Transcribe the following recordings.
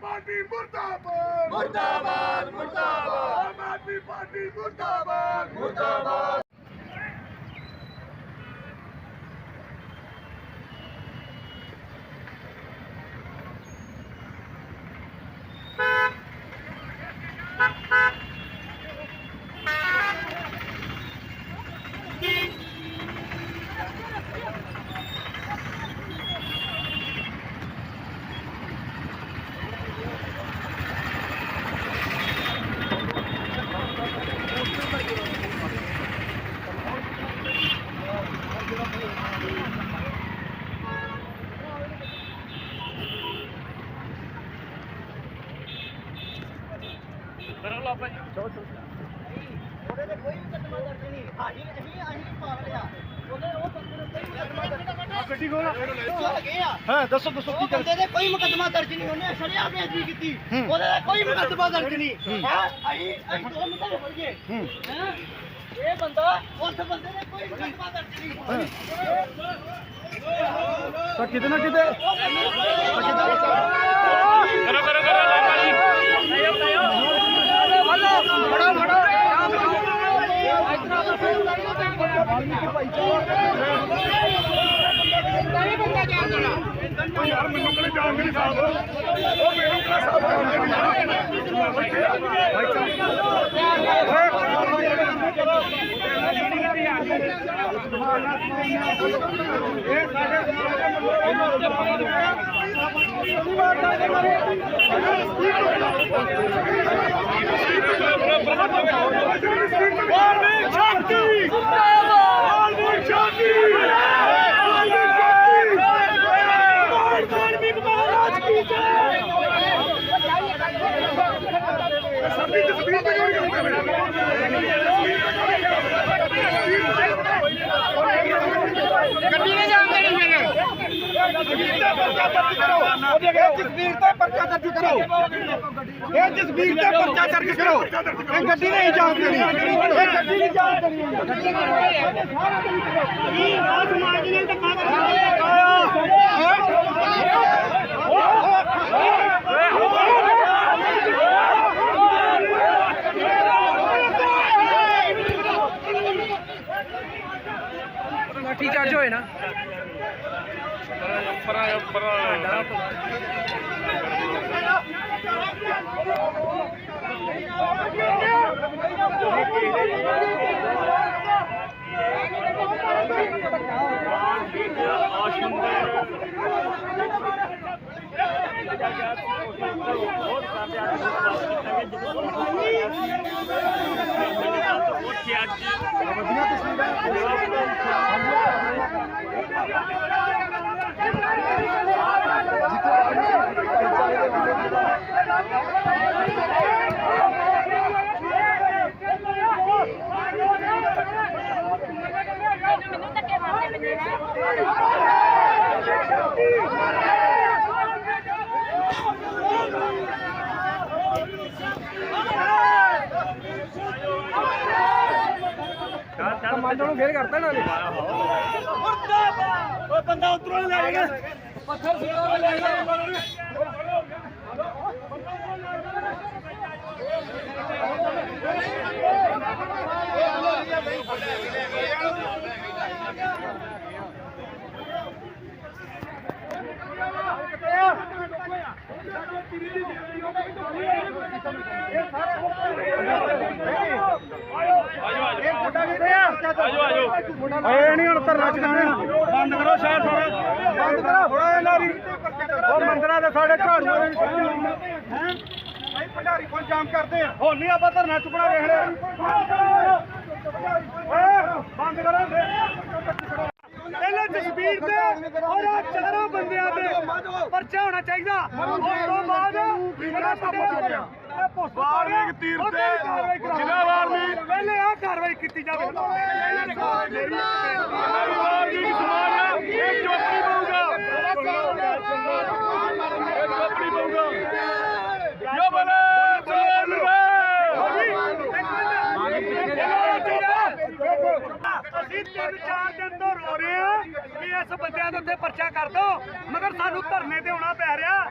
Party ਮੁਰਦਾਬਾਦ। ਮੁਰਦਾਬਾਦ ਮੁਰਦਾਬਾਦ। ਆਮ ਆਦਮੀ ਪਾਰਟੀ ਮੁਰਦਾਬਾਦ। ਮੁਰਦਾਬਾਦ ਉਹਦੇ ਤੇ ਕੋਈ ਮੁਕੱਦਮਾ ਦਰਜ ਨਹੀਂ ਅਸੀਂ ਅਸੀਂ ਅਸੀਂ ਪਾਗਲ ਆ ਉਹਦੇ ਉਹ ਬੰਦੇ ਨੇ ਕੋਈ ਮੁਕੱਦਮਾ ਦਰਜ ਨਹੀਂ ਗੱਡੀ ਕੋਲ ਚੱਲ ਗਏ ਆ। ਹਾਂ ਦੱਸੋ ਦੱਸੋ ਉਹ ਬੰਦੇ ਦੇ ਕੋਈ ਮੁਕੱਦਮਾ ਦਰਜ ਨਹੀਂ। ਉਹਨੇ ਸ਼ਰਿਆ ਬੇਇੱਜ਼ਤੀ ਕੀਤੀ। ਉਹਦੇ ਤੇ ਕੋਈ ਮੁਕੱਦਮਾ ਦਰਜ ਨਹੀਂ। ਹਾਂ। ਅਸੀਂ ਅਸੀਂ ਦੋ ਮਿੰਟਾਂ ਹੋ ਗਏ। ਹਾਂ। ਇਹ ਬੰਦਾ ਉਸ ਬੰਦੇ ਦੇ ਕੋਈ ਮੁਕੱਦਮਾ ਦਰਜ ਨਹੀਂ। ਤਾਂ ਕਿਤੇ ਨਾ ਕਿਤੇ ਕਰੋ ਕਰੋ ਕਰੋ ਲਾਗਾ ਜੀ ਯਾਰ ਮੈਨੂੰ ਕਿਹੜੇ ਜਾਣਦੇ ਨਹੀਂ ਸਾਹਿਬ ਉਹ ਮੈਨੂੰ ਕਿਹੜਾ ਸਾਹਿਬ ਜਾਣਦੇ ਵਾਲਮੀਕ ਸ਼ਕਤੀ ਵਾਲਮੀਕ ਸ਼ਕਤੀ ਵਾਲਮੀਕ ਮਹਾਰਾਜ ਕੀ ਜੈ ਸਾਡੀ ਤਸਵੀਰ ਤੇ ਕਿਉਂ ਨਹੀਂ ਗੱਡੀ ਨੇ ਜਾਂਦੇ ਨਹੀਂ ਮੇਰੇ ਇਹ ਤਸਵੀਰ ਤੇ ਪਰਚਾ ਦਰਜ ਕਰੋ ਇਹ ਤਸਵੀਰ ਤੇ ਪਰਚਾ ਦਰਜ ਕਰੋ ਇਹ ਗੱਡੀ ਨਹੀਂ ਜਾਣ ਦੇਣੀ ਇਹ ਗੱਡੀ ਨਹੀਂ ਜਾਣ ਦੇਣੀ ਕੀ ਆ ਸਮਾਜ ਨੇ ਧੱਕਾ ਲਾਠੀ ਚਾਰਜ ਹੋਏ ਨਾ ਪਰਾਂ ਪਰਾਂ ਮੈਨੂੰ ਕਮਾਂਡੋ ਨੂੰ ਫੇਲ ਕਰਤਾ ਨਾ। ਉਹ ਬੰਦਾ ਉਤਰੋਂ ਲੈ ਗਿਆ। ਪੱਥਰ ਸਿੱਧਾ ਲੈ ਆਜੋ ਆਜੋ ਏ ਨਹੀਂ ਹੁਣ ਧਰਨਾ ਚਕਾਣਾ ਬੰਦ ਕਰੋ ਸ਼ਹਿਰ ਸਾਰੇ ਬੰਦ ਕਰੋ। ਥੋੜਾ ਜਿਹਾ ਨਾਰੀ। ਉਹ ਮੰਦਰਾਂ ਦੇ ਸਾਡੇ ਝਾੜੂਆਂ ਦੇ ਹੈ ਅਸੀਂ ਭੰਡਾਰੀ ਕੋਲ ਜਾਮ ਕਰਦੇ ਆ। ਨਹੀਂ ਆਪਾਂ ਧਰਨਾ ਚੁਕਣਾ ਵੇਖ ਲਿਆ। ਬੰਦ ਕਰੋ। ਪਹਿਲੇ ਤਸਵੀਰ ਤੇ ਔਰ ਆਹ ਚਾਰੋਂ ਬੰਦਿਆਂ ਤੇ ਪਰਚਾ ਹੋਣਾ ਚਾਹੀਦਾ। ਉਸ ਤੋਂ ਬਾਅਦ ਜਿਹੜਾ ਪੱਟਿਆ ਵਾਰਨਿੰਗ ਤੀਰ ਤੇ। ਜ਼ਿਲ੍ਹਾ ਵਾਰਨਿੰਗ। ਪਹਿਲੇ ਆ ਕਾਰਵਾਈ ਕੀਤੀ ਜਾਵੇ। ਵਾਰਨਿੰਗ ਸਮਾਜ ਆ, ਇਹ ਚੋਪੜੀ ਪਊਗਾ। ਇਹ ਚੋਪੜੀ ਪਊਗਾ। ਜੋ ਬਲੇ ਅਸੀਂ ਤਿੰਨ ਚਾਰ ਦਿਨ ਤੋਂ ਰੋ ਰਹੇ ਆ ਕਿ ਇਸ ਬੰਦਿਆਂ ਦੇ ਉੱਤੇ ਪਰਚਾ ਕਰ ਦੋ ਮਗਰ ਸਾਨੂੰ ਧਰਨੇ ਤੇ ਆਉਣਾ ਪੈ ਰਿਹਾ।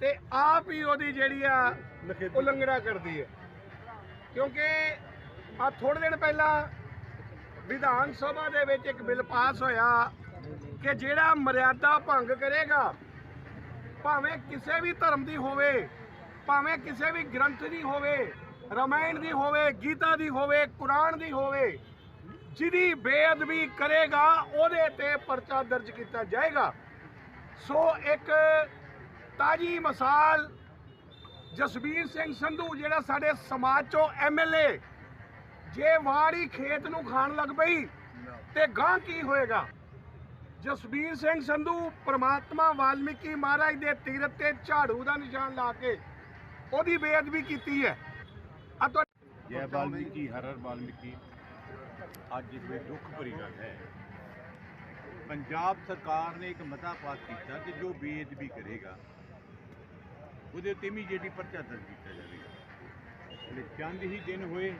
ਤੇ ਆਪ ਹੀ ਉਹਦੀ ਜਿਹੜੀ ਆ ਉਲੰਘਣਾ ਕਰਦੀ ਹੈ ਕਿਉਂਕਿ ਆ ਥੋੜੇ ਦਿਨ ਪਹਿਲਾਂ ਵਿਧਾਨ ਸਭਾ ਦੇ ਵਿੱਚ ਇੱਕ ਬਿੱਲ ਪਾਸ ਹੋਇਆ ਕਿ ਜਿਹੜਾ ਮਰਿਆਦਾ ਭੰਗ ਕਰੇਗਾ ਭਾਵੇਂ ਕਿਸੇ ਵੀ ਧਰਮ ਦੀ ਹੋਵੇ ਭਾਵੇਂ ਕਿਸੇ ਵੀ ਗ੍ਰੰਥ ਦੀ ਹੋਵੇ ਰਮਾਇਣ ਦੀ ਹੋਵੇ ਗੀਤਾ ਦੀ ਹੋਵੇ ਕੁਰਾਨ ਦੀ ਹੋਵੇ ਜਿਹਦੀ ਬੇਅਦਬੀ ਕਰੇਗਾ ਉਹਦੇ ਤੇ ਪਰਚਾ ਦਰਜ ਕੀਤਾ ਜਾਏਗਾ। ਸੋ ਇੱਕ ਤਾਜੀ ਮਿਸਾਲ ਜਸਬੀਰ ਸਿੰਘ ਸੰਧੂ, ਜਿਹੜਾ ਸਾਡੇ ਸਮਾਜ ਚੋਂ ਐਮਐਲਏ ਜੇ ਵਾੜੀ ਖੇਤ ਨੂੰ ਖਾਣ ਲੱਗ ਪਈ ਤੇ ਗਾਂ ਕੀ ਹੋਏਗਾ? ਜਸਬੀਰ ਸਿੰਘ ਸੰਧੂ ਪ੍ਰਮਾਤਮਾ ਵਾਲਮੀਕੀ ਮਹਾਰਾਜ ਦੇ ਤੀਰਥ ਤੇ ਝਾੜੂ ਦਾ ਨਿਸ਼ਾਨ ਲਾ ਕੇ ਉਹਦੀ ਬੇਅਦਬੀ ਕੀਤੀ ਹੈ। ਜੈ ਵਾਲਮੀਕੀ, ਹਰ ਹਰ ਵਾਲਮੀਕੀ। ਅੱਜ ਇਹ ਦੁੱਖ ਭਰੀ ਗੱਲ ਹੈ। ਪੰਜਾਬ ਸਰਕਾਰ ਨੇ ਇੱਕ ਮਤਾ ਪਾਸ ਕੀਤਾ ਕਿ ਜੋ ਬੇਅਦਬੀ ਕਰੇਗਾ ਉਹਦੇ ਉੱਤੇ ਇਮੀਡੀਏਟਲੀ ਪਰਚਾ ਦਰਜ ਕੀਤਾ ਜਾਵੇਗਾ। ਹਲੇ ਚੰਦ ਹੀ ਦਿਨ ਹੋਏ